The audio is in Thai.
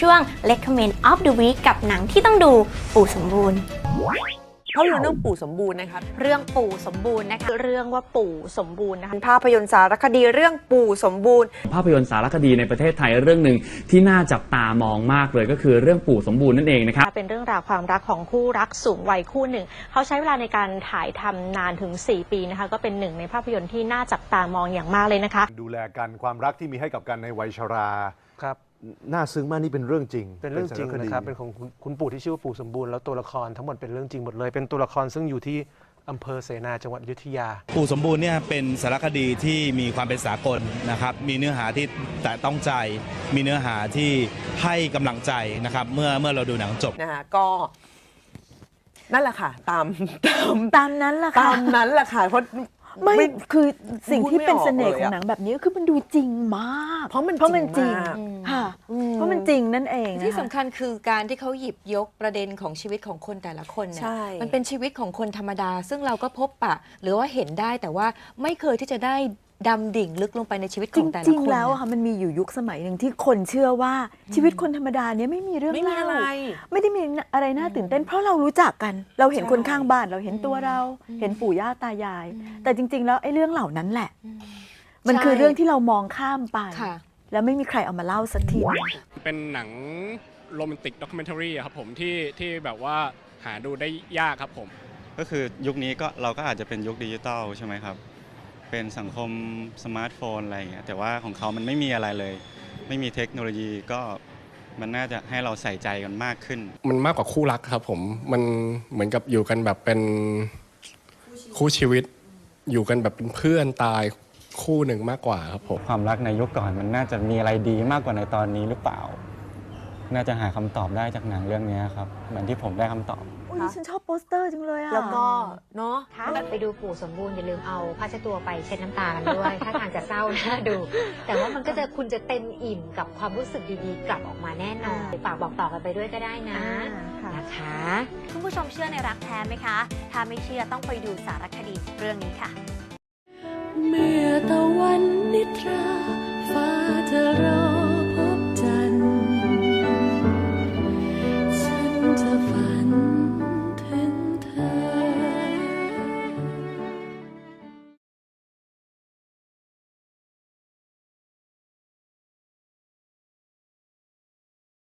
ช่วง recommend of the week กับหนังที่ต้องดูปู่สมบูรณ์เขาเรื่องปู่สมบูรณ์นะครับ เรื่องปู่สมบูรณ์นะคะ เรื่องว่าปู่สมบูรณ์นะคะภาพยนตร์สารคดีเรื่องปู่สมบูรณ์ ภาพยนตร์สารคดีในประเทศไทยเรื่องหนึ่งที่น่าจับตามองมากเลยก็คือเรื่องปู่สมบูรณ์นั่นเองนะครับ เป็นเรื่องราวความรักของคู่รักสูงวัยคู่หนึ่ง เขาใช้เวลาในการถ่ายทำนานถึง 4 ปีนะคะ ก็เป็นหนึ่งในภาพยนตร์ที่น่าจับตามองอย่างมากเลยนะคะ ดูแลกันความรักที่มีให้กับกันในวัยชรา ครับ น่าซึ้งมากนี่เป็นเรื่องจริง เป็นเรื่องจริงสาดีนะครับ เป็นของคุณคุณปู่ที่ชื่อว่าปู่สมบูรณ์แล้วตัวละครทั้งหมดเป็นเรื่องจริงหมดเลย เป็นตัวละครซึ่งอยู่ที่อำเภอเสนาจังหวัดอยุธยา ปู่สมบูรณ์เนี่ยเป็นสารคดีที่มีความเป็นสากลนะครับ มีเนื้อหาที่แตะต้องใจ มีเนื้อหาที่ให้กำลังใจนะครับ เมื่อเมื่อเราดูหนังจบ นะฮะก็นั่นแหละค่ะ ตามตามตามนั้นแหละตาค่ะ มนั้นแหละค่ะเพราะ ไม่คือสิ่งพูดที่ไม่เป็นออกเสน่ห์เลยของอะหนังแบบนี้คือมันดูจริงมาก เพราะมันเพราะมันจริงมากค่ะอืมเพราะมันจริงนั่นเองนะคะที่สำคัญคือการที่เขาหยิบยกประเด็นของชีวิตของคนแต่ละคนเนี่ใช่ยมันเป็นชีวิตของคนธรรมดา ซึ่งเราก็พบปะ หรือว่าเห็นได้แต่ว่าไม่เคยที่จะได้ ดำดิ่งลึกลงไปในชีวิตจของแต่ละริงคนๆแล้วนะอะค่ะมันมีอยู่ยุคสมัยหนึ่งที่คนเชื่อว่าชีวิตคนธรรมดาเนี้ยไม่มีเรื่องไม่มีเล่าอะไร ไม่ได้มีอะไรน่าตื่นเต้น เพราะเรารู้จักกัน เราเห็นคนข้างบ้านเราเห็นตัวเรา เห็นปู่ย่าตายาย แต่จริง ๆ แล้วไอ้เรื่องเหล่านั้นแหละ มันคือเรื่องที่เรามองข้ามไปค่ะ แล้วไม่มีใครเอามาเล่าสักที เป็นหนังโรแมนติกด็อกิเมนทารีครับผมที่ที่แบบว่าหาดูได้ยากครับผม ก็คือยุคนี้ก็เราก็อาจจะเป็นยุคดิจิตอลใช่ไหมครับ เป็นสังคมสมาร์ทโฟนอะไรอย่างเงี้ยแต่ว่าของเขามันไม่มีอะไรเลย ไม่มีเทคโนโลยีก็มันน่าจะให้เราใส่ใจกันมากขึ้น มันมากกว่าคู่รักครับผมมันเหมือนกับอยู่กันแบบเป็นคู่ชีวิต อยู่กันแบบเป็นเพื่อนตายคู่หนึ่งมากกว่าครับผมความรักในยุคก่อนมันน่าจะมีอะไรดีมากกว่าในตอนนี้หรือเปล่า น่าจะหาคำตอบได้จากหนังเรื่องนี้ครับ เหมือนที่ผมได้คำตอบโอ้ยฉันชอบโปสเตอร์จังเลยอะแล้วก็เนาะ ถ้าไปดูปู่สมบูรณ์อย่าลืมเอาผ้าเช็ดตัวไปเช็ดน้ำตากันด้วย ถ้าทางจะเศร้าน่าดู แต่ว่ามันก็จะคุณจะเต็มอิ่มกับความรู้สึกดีๆ กลับออกมาแน่นอนฝากบอกต่อกันไปด้วยก็ได้นะนะคะ คุณผู้ชมเชื่อในรักแท้ไหมคะ ถ้าไม่เชื่อต้องไปดูสารคดีเรื่องนี้ค่ะ